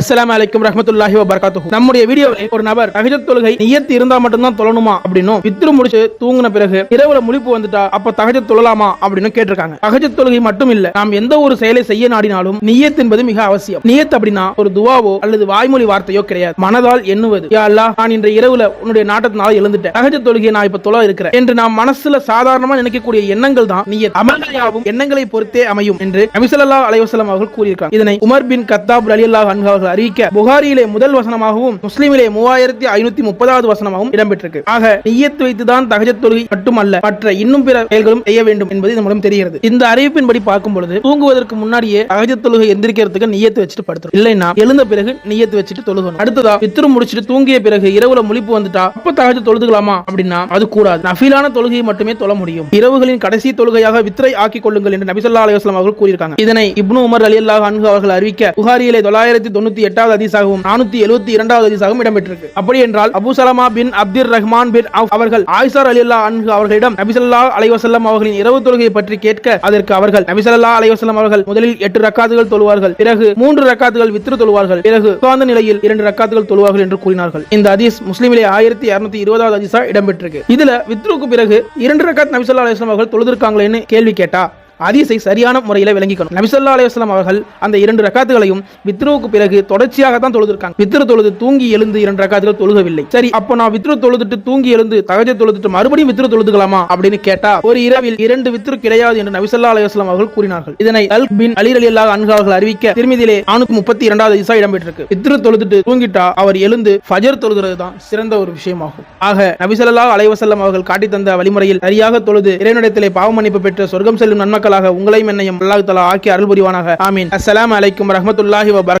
அஸ்லாம் அலைக்கும் ரஹமத்துல்லாஹி வபர்காத்து நம்முடைய வீடியோவில் ஒரு நபர் தஹஜத் தொழுகை நியத்து இருந்தா மட்டும்தான் தொழணுமா அப்படின்னும் வித்ரு முடிச்சு தூங்கின பிறகு இரவுல முழிப்பு வந்துட்டா அப்ப தகஜ தொழலாமா அப்படின்னு கேட்டிருக்காங்க. தகஜ தொழுகை மட்டும் இல்ல நாம் எந்த ஒரு செயலை செய்ய நாடினாலும் நியத் என்பது மிக அவசியம். நியத் அப்படின்னா ஒரு துவாவோ அல்லது வாய்மொழி வார்த்தையோ கிடையாது. மனதால் எண்ணுவது. யா அல்லாஹ் நான் இன்ற இரவுல உன்னுடைய நாட்டத்தினால எழுந்துட்டேன். தகஜ தொழுகையை நான் இப்ப தொழ இருக்கிறேன் என்று நாம் மனசுல சாதாரணமா நினைக்கக்கூடிய எண்ணங்கள் தான் நியத் அமல்கள் எண்ணங்களை பொறுத்தே அமையும் என்று நபிசல்லா அலைவசலம் அவர்கள் கூறியிருக்காங்க. இதனை உமர் பின் கத்தாப் அலி அல்லாஹ் அன்ஹு அவர்கள் அறிவிக்க புகாரியிலே முதல் வசனமாகவும் முஸ்லிமிலே மூவாயிரத்தி ஐநூத்தி முப்பதாவது வசனமாகவும் இடம்பெற்றிருக்கு. ஆக நியத்து வைத்துதான் தகஜத் தொழுகை மட்டுமல்ல மற்ற இன்னும் பிற செயல்களும் செய்ய வேண்டும் என்பது இதன் மூலம் தெரிகிறது. இந்த அறிவிப்பின்படி பார்க்கும் பொழுது தூங்குவதற்கு முன்னாடியே தகஜத் தொழுகை எந்திரிக்கிறதுக்கு நியத்து வச்சுட்டு படுத்துரும் இல்லைன்னா எழுந்த பிறகு நியத்து வச்சுட்டு தொழுகணும். அடுத்ததா வித்திரு முடிச்சிட்டு தூங்கிய பிறகு இரவுல முழிப்பு வந்துட்டா அப்ப தகஜ தொழுதுகலாமா அப்படின்னா அது கூடாது. நஃபிலான தொழுகையை மட்டுமே தொழ முடியும். இரவுகளின் கடைசி தொழுகையாக வித்திரை ஆக்கிக் கொள்ளுங்கள் என்று நபிசல்லா அலைவாஸ்லாம் அவர்கள் கூறியிருக்காங்க. இதனை இப்னு உமர் அலி அல்லாஹ் அன்ஹு அவர்கள் அறிவிக்க புகாரியிலே தொள்ளாயிரத்தி தொண்ணூத்தி எட்டாவது அதிசாகவும் நானூத்தி எழுபத்தி இரண்டாவது அதிசாகவும் இடம்பெற்றிருக்கு. அப்படி என்றால் அபு சலமா பின் அப்துல் ரஹ்மான் பின் அவர்கள் ஆயிசார் அலி அல்லா அன்ஹு அவர்களிடம் நபிசல்லா அலைவசல்லம் அவர்களின் இரவு தொழுகையை பற்றி கேட்க அதற்கு அவர்கள் நபிசல்லா அலைவசல்லம் அவர்கள் முதலில் எட்டு ரக்காத்துகள் தொழுவார்கள் பிறகு மூன்று ரக்காத்துகள் வித்ரு தொழுவார்கள் பிறகு உட்கார்ந்த நிலையில் இரண்டு ரக்காத்துகள் தொழுவார்கள் என்று கூறினார்கள். இந்த ஹதீஸ் முஸ்லீமிலே ஆயிரத்தி இருநூத்தி இருபதாவது அதிசா இடம்பெற்றிருக்கு. இதுல வித்ருக்கு பிறகு இரண்டு ரக்காத் நபிசல்லா அலைவசல்லம் அவர்கள் தொழுதிருக்காங்களேன்னு கேள்வி கேட்டா ஹதீஸை சரியான முறையில் விளங்கிக்கணும். நபிசல்லா அலைவாஸ்லாம் அவர்கள் அந்த இரண்டு ரக்காத்துகளையும் வித்ருவுக்கு பிறகு தொடர்ச்சியாக தான் தொழுதிருக்காங்க. வித்ரு தொழுது தூங்கி எழுந்து இரண்டு ரக்காத்துகள் தொழுகவில்லை. சரி அப்போ நான் வித்ரு தொழுதுட்டு தூங்கி எழுந்து தகஜ தொழுதுட்டு மறுபடியும் வித்ரு தொழுதுகலாமா அப்படின்னு கேட்டா ஒரு இரவில் இரண்டு வித்ரு கிடையாது என்று நபிசல்லா அலைவாஸ்லாம் அவர்கள் கூறினார்கள். இதனை அல் பின் அலி அலி அல்லாஹ் அன்கார்கள் அறிவிக்க திருமதியிலே நானூத்தி முப்பத்தி இரண்டாவது இசா இடம்பெற்றிருக்கு. வித்ரு தொழுதுட்டு தூங்கிட்டா அவர் எழுந்து ஃபஜர் தொழுகிறது தான் சிறந்த ஒரு விஷயமாகும். ஆக நபிசல்லா அலைவசல்லம் அவர்கள் காட்டி தந்த வழிமுறையில் சரியாக தொழுது இறைவனிடத்திலே பாவமன்னிப்பு பெற்ற சொர்க்கம் செல்லும் நன்மக்களாக உங்களையும் என்னையும் அல்லாஹ் தலா ஆக்கி அருள் புரிவானாக ஆமீன். அஸ்லாம் அலைக்கும் ரஹமத்துல்லாஹி வபர்